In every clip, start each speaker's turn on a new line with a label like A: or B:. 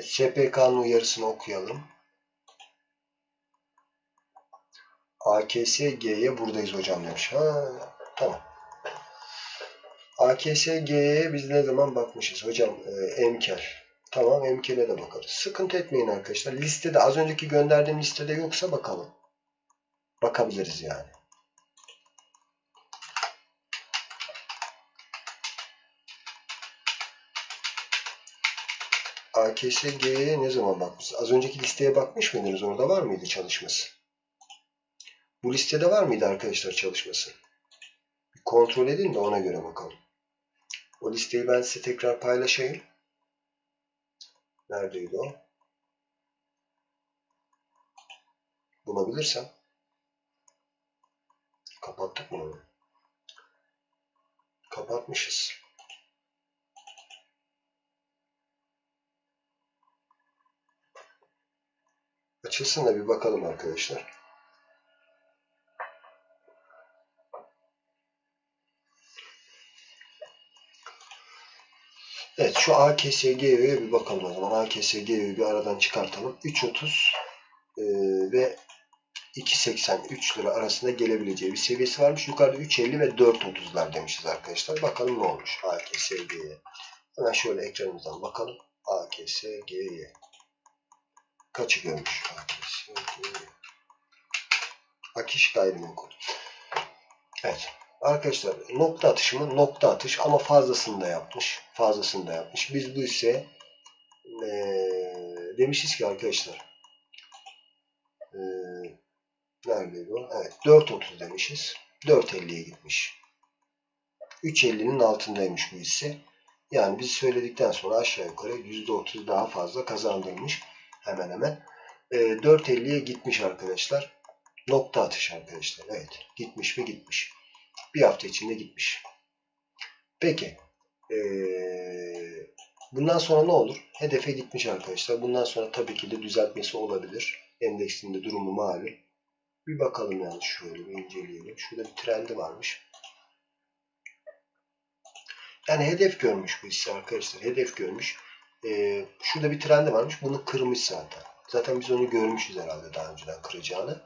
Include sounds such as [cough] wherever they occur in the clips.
A: Evet, SPK'nın uyarısını okuyalım. AKSG'ye buradayız hocam demiş. Ha, tamam. AKSG'ye biz ne zaman bakmışız? Hocam e. Tamam emkele de bakarız. Sıkıntı etmeyin arkadaşlar. Listede az önceki gönderdiğim listede yoksa bakalım. Bakabiliriz yani. AKSG'ye ne zaman bakmışız? Az önceki listeye bakmış mıydınız? Orada var mıydı çalışması? Bu listede var mıydı arkadaşlar çalışması? Bir kontrol edin de ona göre bakalım. O listeyi ben size tekrar paylaşayım. Neredeydi o? Bulabilirsem. Kapattık mı onu? Kapatmışız. Açılsın da bir bakalım arkadaşlar. Evet şu AKSG'ye bir bakalım o zaman. AKSG'yi bir aradan çıkartalım. 3.30 e, ve 2.83 lira arasında gelebileceği bir seviyesi varmış. Yukarıda 3.50 ve 4.30'lar demişiz arkadaşlar. Bakalım ne olmuş AKSG'ye. Hemen şöyle ekranımızdan bakalım. AKSG'ye. Kaçı AKSG'ye. Akiş gayrimenkul. Evet. Arkadaşlar nokta atışımı nokta atış ama fazlasını da yapmış. Fazlasını da yapmış. Biz bu ise ee, demişiz ki arkadaşlar ee, neredeydi o? Evet 4.30 demişiz. 4.50'ye gitmiş. 3.50'nin altındaymış bu hisse. Yani biz söyledikten sonra aşağı yukarı %30 daha fazla kazandırmış. Hemen hemen. E, 4.50'ye gitmiş arkadaşlar. Nokta atış arkadaşlar. Evet. Gitmiş mi gitmiş. Bir hafta içinde gitmiş. Peki. Ee, bundan sonra ne olur? Hedefe gitmiş arkadaşlar. Bundan sonra tabii ki de düzeltmesi olabilir. Endeksinde durumu malum. Bir bakalım yani şöyle bir inceleyelim. Şurada bir trendi varmış. Yani hedef görmüş bu hisse arkadaşlar. Hedef görmüş. Ee, şurada bir trendi varmış. Bunu kırmış zaten. Zaten biz onu görmüşüz herhalde daha önceden kıracağını.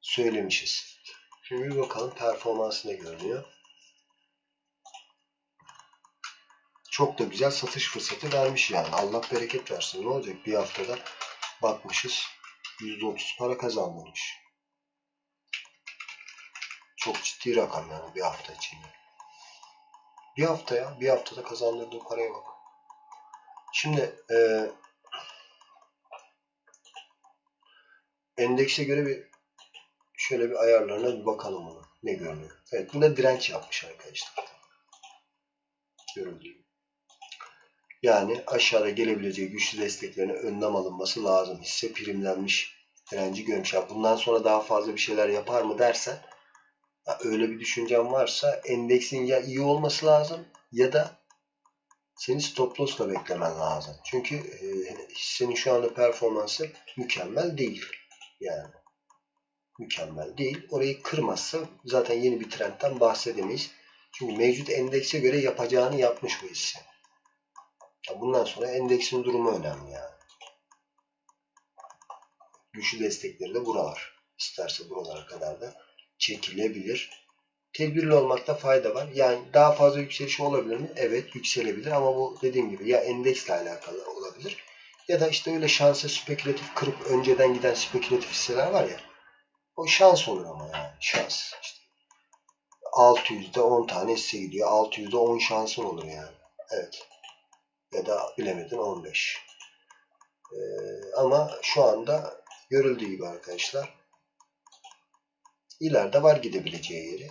A: Söylemişiz. Şimdi bir bakalım performansı ne görünüyor. Çok da güzel satış fırsatı vermiş yani. Allah bereket versin. Ne olacak? Bir haftada bakmışız. %30 para kazandırmış. Çok ciddi rakam yani bir hafta içinde. Bir hafta ya. Bir haftada kazandırdığı paraya bak. Şimdi e, endekse göre bir şöyle bir ayarlarına bir bakalım ona. Ne görünüyor? Evet buna direnç yapmış arkadaşlar. Görüldüğü. Yani aşağıda gelebileceği güçlü desteklerine önlem alınması lazım. Hisse primlenmiş direnci görmüş. Ya bundan sonra daha fazla bir şeyler yapar mı dersen öyle bir düşüncen varsa endeksin ya iyi olması lazım ya da seni stop loss'la beklemen lazım. Çünkü e, hissenin şu anda performansı mükemmel değil. Yani mükemmel değil. Orayı kırmazsa zaten yeni bir trendten bahsedemeyiz. Çünkü mevcut endekse göre yapacağını yapmış bu hisse. Bundan sonra endeksin durumu önemli yani. Güçlü destekleri de buralar. İsterse buralara kadar da çekilebilir. Tedbirli olmakta fayda var. Yani daha fazla yükseliş olabilir mi? Evet yükselebilir ama bu dediğim gibi ya endeksle alakalı olabilir ya da işte öyle şansa spekülatif kırıp önceden giden spekülatif hisseler var ya o şans olur ama yani şans. İşte 600'de 10 tane hisse gidiyor. 600'de 10 şansın olur yani. Evet. Ya da bilemedin 15. Ee, ama şu anda görüldüğü gibi arkadaşlar ileride var gidebileceği yeri.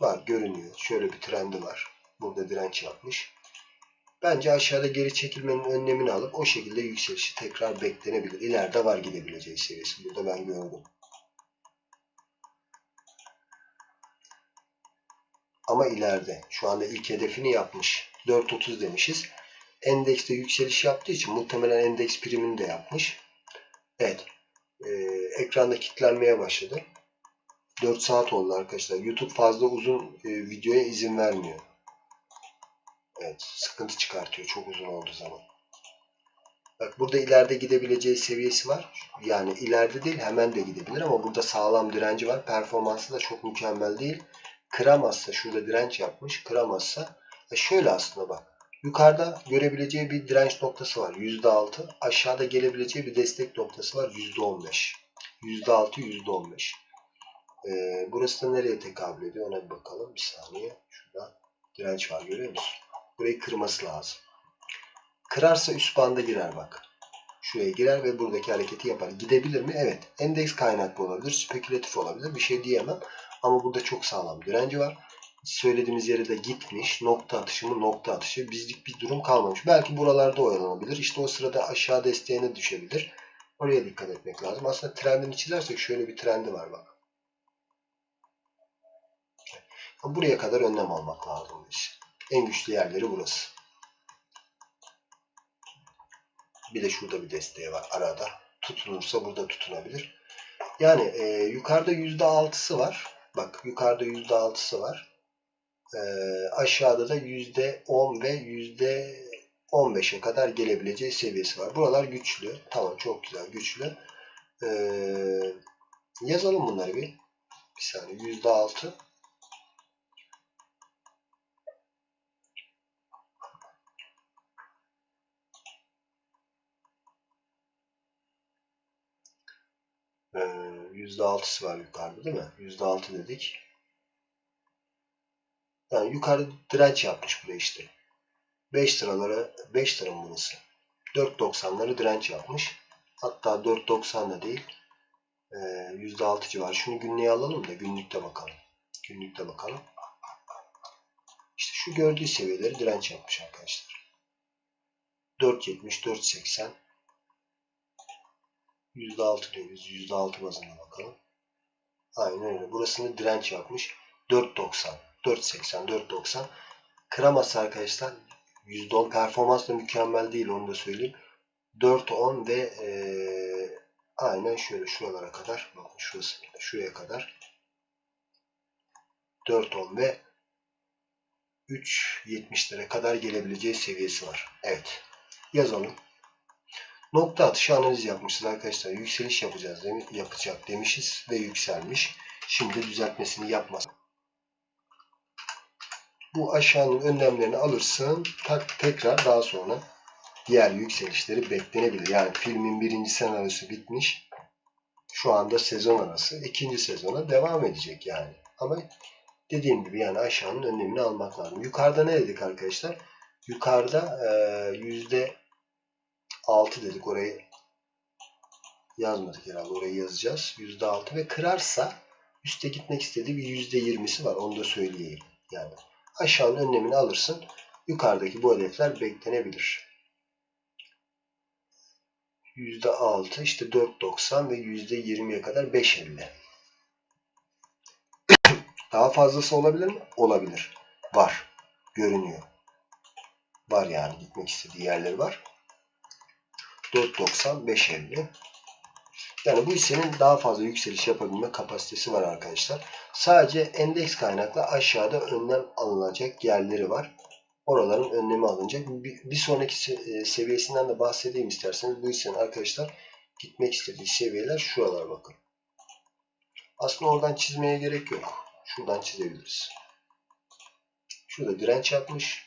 A: Var görünüyor. Şöyle bir trendi var. Burada direnç yapmış. Bence aşağıda geri çekilmenin önlemini alıp o şekilde yükselişi tekrar beklenebilir. İleride var gidebileceği seviyesi. Burada ben gördüm. Ama ileride. Şu anda ilk hedefini yapmış. 4.30 demişiz. Endekste yükseliş yaptığı için muhtemelen endeks primini de yapmış. Evet. Ee, ekranda kilitlenmeye başladı. 4 saat oldu arkadaşlar. YouTube fazla uzun e, videoya izin vermiyor. Evet. Sıkıntı çıkartıyor. Çok uzun olduğu zaman. Bak burada ileride gidebileceği seviyesi var. Yani ileride değil hemen de gidebilir ama burada sağlam direnci var. Performansı da çok mükemmel değil. Kıramazsa şurada direnç yapmış. Kıramazsa e şöyle aslında bak. Yukarıda görebileceği bir direnç noktası var. %6. Aşağıda gelebileceği bir destek noktası var. %15. %6, %15. Ee, burası da nereye tekabül ediyor? Ona bir bakalım. Bir saniye. Şurada direnç var görüyor musun? Burayı kırması lazım. Kırarsa üst banda girer bak. Şuraya girer ve buradaki hareketi yapar. Gidebilir mi? Evet. Endeks kaynaklı olabilir. Spekülatif olabilir. Bir şey diyemem. Ama burada çok sağlam direnci var. Söylediğimiz yere de gitmiş. Nokta atışı mı? Nokta atışı. Bizlik bir durum kalmamış. Belki buralarda oyalanabilir. İşte o sırada aşağı desteğine düşebilir. Oraya dikkat etmek lazım. Aslında trendini çizersek şöyle bir trendi var bak. Buraya kadar önlem almak lazım. En güçlü yerleri burası. Bir de şurada bir desteği var arada. Tutunursa burada tutunabilir. Yani e, yukarıda %6'sı var. Bak yukarıda %6'sı var. E, aşağıda da %10 ve %15'e kadar gelebileceği seviyesi var. Buralar güçlü. Tamam çok güzel güçlü. E, yazalım bunları bir. Bir saniye. %6 Ee, %6'sı var yukarıda değil mi? %6 dedik. Yani yukarı direnç yapmış buraya işte. 5 liralara 5 lira burası? 4.90'ları direnç yapmış. Hatta 4.90 da değil. Ee, %6 civarı. Şunu günlüğe alalım da günlükte bakalım. Günlükte bakalım. İşte şu gördüğü seviyeleri direnç yapmış arkadaşlar. 4.70, 4.80 %6 diyoruz. %6 bazında bakalım. Aynen öyle. Burasını direnç yapmış. 4.90, 4.80, 4.90. Kıramazsa arkadaşlar %10 performans da mükemmel değil onu da söyleyeyim. 4.10 ve ee, aynen şöyle şuralara kadar bakın şurası şuraya kadar 4.10 ve 3.70'lere kadar gelebileceği seviyesi var. Evet. Yazalım. Nokta atışı analiz yapmışız arkadaşlar. Yükseliş yapacağız demi yapacak demişiz ve yükselmiş. Şimdi düzeltmesini yapmaz. Bu aşağının önlemlerini alırsın. Tak, tekrar daha sonra diğer yükselişleri beklenebilir. Yani filmin birinci senaryosu bitmiş. Şu anda sezon arası. ikinci sezona devam edecek yani. Ama dediğim gibi yani aşağının önlemini almak lazım. Yukarıda ne dedik arkadaşlar? Yukarıda yüzde 6 dedik orayı yazmadık herhalde orayı yazacağız. %6 ve kırarsa üste gitmek istediği bir %20'si var onu da söyleyeyim. Yani aşağının önlemini alırsın. Yukarıdaki bu hedefler beklenebilir. %6 işte 4.90 ve %20'ye kadar 5.50. [clears throat] Daha fazlası olabilir mi? Olabilir. Var. Görünüyor. Var yani gitmek istediği yerleri var. 4.90 5.50 yani bu hissenin daha fazla yükseliş yapabilme kapasitesi var arkadaşlar. Sadece endeks kaynaklı aşağıda önlem alınacak yerleri var. Oraların önlemi alınacak. Bir, bir sonraki seviyesinden de bahsedeyim isterseniz. Bu hissenin arkadaşlar gitmek istediği seviyeler şuralar bakın. Aslında oradan çizmeye gerek yok. Şuradan çizebiliriz. Şurada direnç yapmış.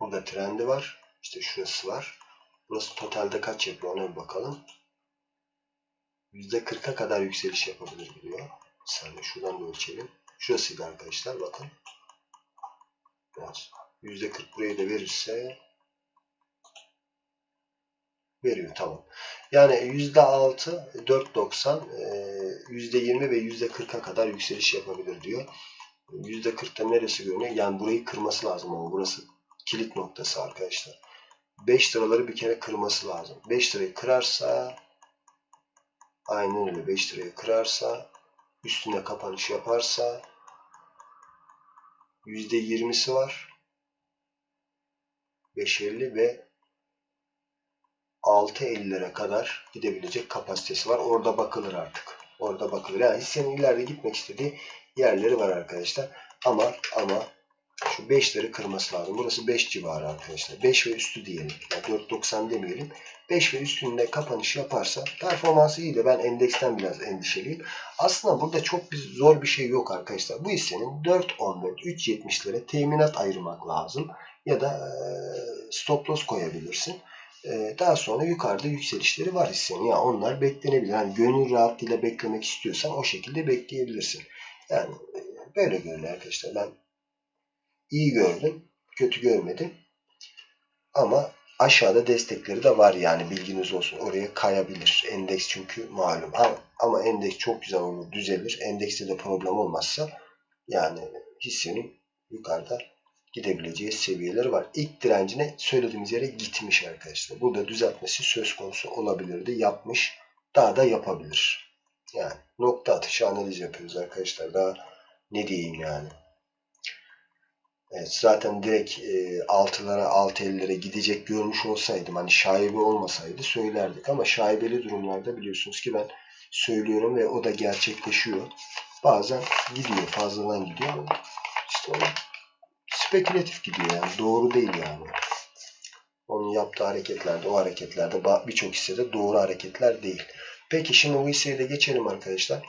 A: Burada trendi var. İşte şurası var. Burası totalde kaç yapıyor ona bir bakalım. %40'a kadar yükseliş yapabilir diyor. Bir saniye şuradan da ölçelim. Şurasıydı arkadaşlar bakın. Evet. %40 burayı da verirse veriyor tamam. Yani %6 4.90 %20 ve %40'a kadar yükseliş yapabilir diyor. %40'ta neresi görünüyor? Yani burayı kırması lazım ama burası kilit noktası arkadaşlar. 5 liraları bir kere kırması lazım. 5 lirayı kırarsa aynen öyle 5 lirayı kırarsa üstüne kapanış yaparsa %20'si var. 5.50 ve 6.50'lere kadar gidebilecek kapasitesi var. Orada bakılır artık. Orada bakılır. Yani hissenin ileride gitmek istediği yerleri var arkadaşlar. Ama ama şu 5'leri kırması lazım. Burası 5 civarı arkadaşlar. 5 ve üstü diyelim. Yani 4.90 demeyelim. 5 ve üstünde kapanış yaparsa performansı iyi de ben endeksten biraz endişeliyim. Aslında burada çok bir zor bir şey yok arkadaşlar. Bu hissenin 4.14, 3.70'lere teminat ayırmak lazım. Ya da stop loss koyabilirsin. Daha sonra yukarıda yükselişleri var hissenin. Yani onlar beklenebilir. Yani gönül rahatlığıyla beklemek istiyorsan o şekilde bekleyebilirsin. Yani böyle görünüyor arkadaşlar. Ben iyi gördüm. Kötü görmedim. Ama aşağıda destekleri de var yani bilginiz olsun. Oraya kayabilir. Endeks çünkü malum. Ama, ama endeks çok güzel olur, düzelir. Endekste de problem olmazsa yani hissenin yukarıda gidebileceği seviyeleri var. İlk direncine söylediğimiz yere gitmiş arkadaşlar. Burada düzeltmesi söz konusu olabilirdi. Yapmış. Daha da yapabilir. Yani nokta atışı analiz yapıyoruz arkadaşlar. Daha ne diyeyim yani. Evet, zaten direkt e, altılara, altı ellere gidecek görmüş olsaydım hani şaibe olmasaydı söylerdik ama şaibeli durumlarda biliyorsunuz ki ben söylüyorum ve o da gerçekleşiyor. Bazen gidiyor, fazladan gidiyor ama işte o spekülatif gidiyor yani doğru değil yani. Onun yaptığı hareketlerde, o hareketlerde birçok hissede doğru hareketler değil. Peki şimdi bu hisseye de geçelim arkadaşlar.